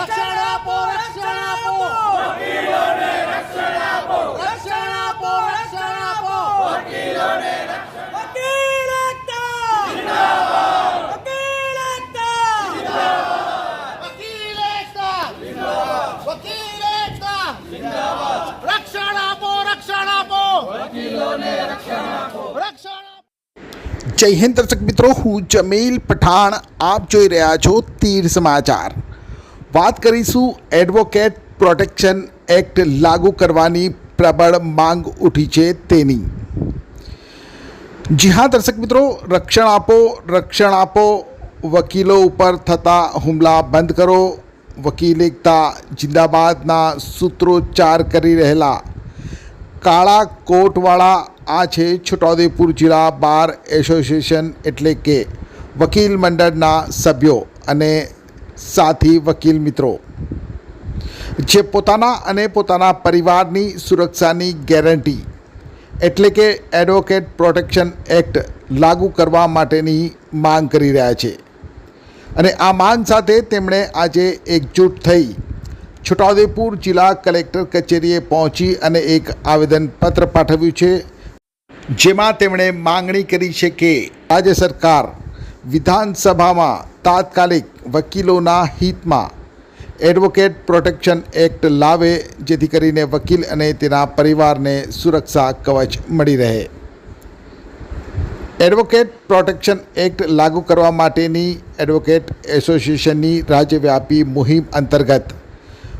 રક્ષણ આપો રક્ષણ આપો વકીલોને રક્ષણ આપો જય હિન્દ દર્શક મિત્રો, હું જમીલ પઠાણ. આપ જોઈ રહ્યા છો તીર સમાચાર. વાત કરીશું એડવોકેટ પ્રોટેક્શન એક્ટ લાગુ કરવાની પ્રબળ માંગ ઉઠી છે તેની. જી હા, દર્શક મિત્રો, રક્ષણ આપો રક્ષણ આપો. વકીલો ઉપર થતા હુમલા બંધ કરો. વકીલ એકતા જિંદાબાદના સૂત્રોચ્ચાર કરી રહેલા. કાળા કોટવાળા આ છે છોટાઉદેપુર જિલ્લા બાર એસોસિએશન એટલે કે વકીલ મંડળના સભ્યો અને સાથી વકીલ મિત્રો, જે પોતાના અને પોતાના પરિવારની સુરક્ષાની ગેરંટી એટલે કે એડવોકેટ પ્રોટેક્શન એક્ટ લાગુ કરવા માટેની માંગ કરી રહ્યા છે. અને આ માંગ સાથે તેમણે આજે એકજૂટ થઈ છોટાઉદેપુર જિલ્લા કલેક્ટર કચેરીએ પહોંચી અને એક આવેદનપત્ર પાઠવ્યું છે. જેમાં તેમણે માંગણી કરી છે કે રાજ્ય સરકાર વિધાનસભામાં તાત્કાલિક વકીલોના હિતમાં એડવોકેટ પ્રોટેક્શન એક્ટ લાવે, જેથી કરીને વકીલ અને તેના પરિવારને સુરક્ષા કવચ મળી રહે. એડવોકેટ પ્રોટેક્શન એક્ટ લાગુ કરવા માટેની એડવોકેટ એસોસિએશનની રાજ્યવ્યાપી મુહિમ અંતર્ગત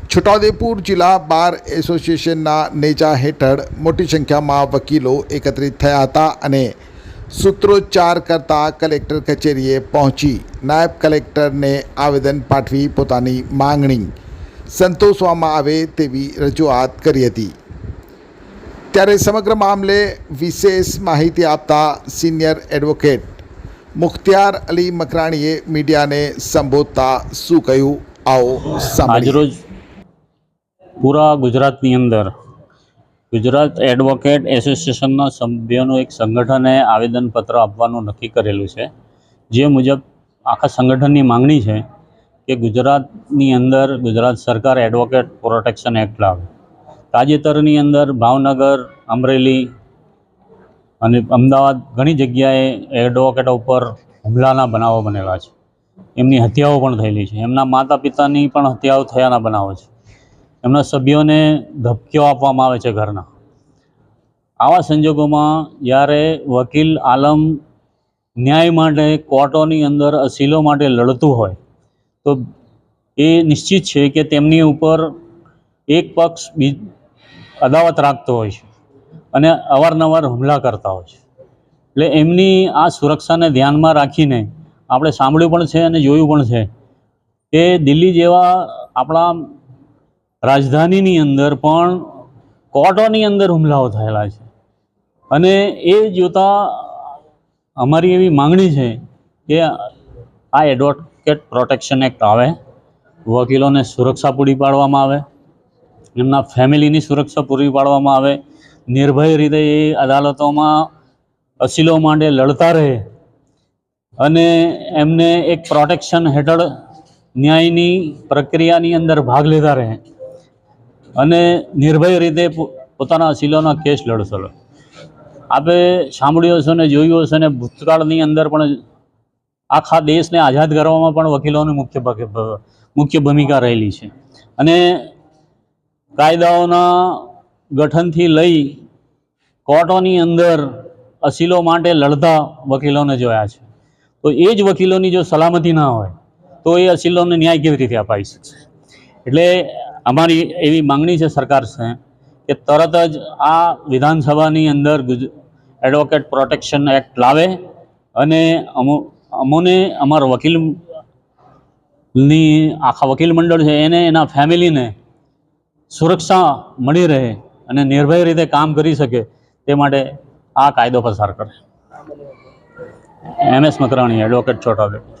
છોટાઉદેપુર જિલ્લા બાર એસોસિએશનના નેજા હેઠળ મોટી સંખ્યામાં વકીલો એકત્રિત થયા હતા અને સૂત્રોચ્ચાર કરતા કલેક્ટર કચેરીએ પહોંચી. નાયબ કલેક્ટરને આવેદન પાઠવી પોતાની માંગણી. સંતોષવામાં આવે તેવી રજૂઆત કરી હતી. ત્યારે સમગ્ર મામલે વિશેષ માહિતી આપતા સિનિયર એડવોકેટ મુખ્તિયાર અલી મકરાણીએ મીડિયાને સંબોધતા શું કહ્યું? આવો આજરોજ પૂરા ગુજરાતની અંદર ગુજરાત એડવોકેટ એસોસિએશનના સભ્યોનું એક સંગઠને આવેદનપત્ર આપવાનું નક્કી કરેલું છે. જે મુજબ આખા સંગઠનની માંગણી છે કે ગુજરાતની અંદર ગુજરાત સરકાર એડવોકેટ પ્રોટેક્શન એક્ટ લાવે. તાજેતરની અંદર ભાવનગર, અમરેલી અને અમદાવાદ ઘણી જગ્યાએ એડવોકેટો ઉપર હુમલાના બનાવો બનેલા છે. એમની હત્યાઓ પણ થયેલી છે. એમના માતા પિતાની પણ હત્યાઓ થયાના બનાવો છે. એમના સભ્યોને ધમકીઓ આપવામાં આવે છે ઘરના. આવા સંજોગોમાં જ્યારે વકીલ આલમ ન્યાય માટે કોર્ટોની અંદર અસીલો માટે લડતું હોય, તો એ નિશ્ચિત છે કે તેમની ઉપર એક પક્ષ બી અદાવત રાખતો હોય છે અને અવારનવાર હુમલા કરતા હોય છે. એટલે એમની આ સુરક્ષાને ધ્યાનમાં રાખીને આપણે સાંભળ્યું પણ છે અને જોયું પણ છે કે દિલ્હી જેવા આપણા રાજધાનીની અંદર પણ કોર્ટોની અંદર હુમલાઓ થયેલા છે. અને એ જોતાં અમારી એવી માંગણી છે કે આ એડવોકેટ પ્રોટેક્શન એક્ટ આવે, વકીલોને સુરક્ષા પૂરી પાડવામાં આવે, એમના ફેમિલીની સુરક્ષા પૂરી પાડવામાં આવે, નિર્ભય રીતે એ અદાલતોમાં અસીલો માંડે લડતા રહે અને એમને એક પ્રોટેક્શન હેઠળ ન્યાયની પ્રક્રિયાની અંદર ભાગ લેતા રહે. અને નિર્ભય રીતે પોતાના અસીલોના કેસ લડશો. આપે સાંભળ્યું હશે ને જોયું હશે ને ભૂતકાળની અંદર પણ આખા દેશને આઝાદ કરવામાં પણ વકીલોની મુખ્ય મુખ્ય ભૂમિકા રહેલી છે. અને કાયદાઓના ગઠનથી લઈ કોર્ટોની અંદર અસીલો માટે લડતા વકીલોને જોયા છે. તો એ જ વકીલોની જો સલામતી ના હોય, તો એ અસીલોને ન્યાય કેવી રીતે અપાઈ શકશે? એટલે અમારી એવી માંગણી છે સરકાર છે કે તરત જ આ વિધાનસભાની અંદર એડવોકેટ પ્રોટેક્શન એક્ટ લાવે અને અમો, અમોને અમારા વકીલની આખા વકીલ મંડળ છે એને એના ફેમિલીને સુરક્ષા મળી રહે અને નિર્ભય રીતે કામ કરી શકે તે માટે આ કાયદો પસાર કરે. M S Makrani advocate Chhota Udepur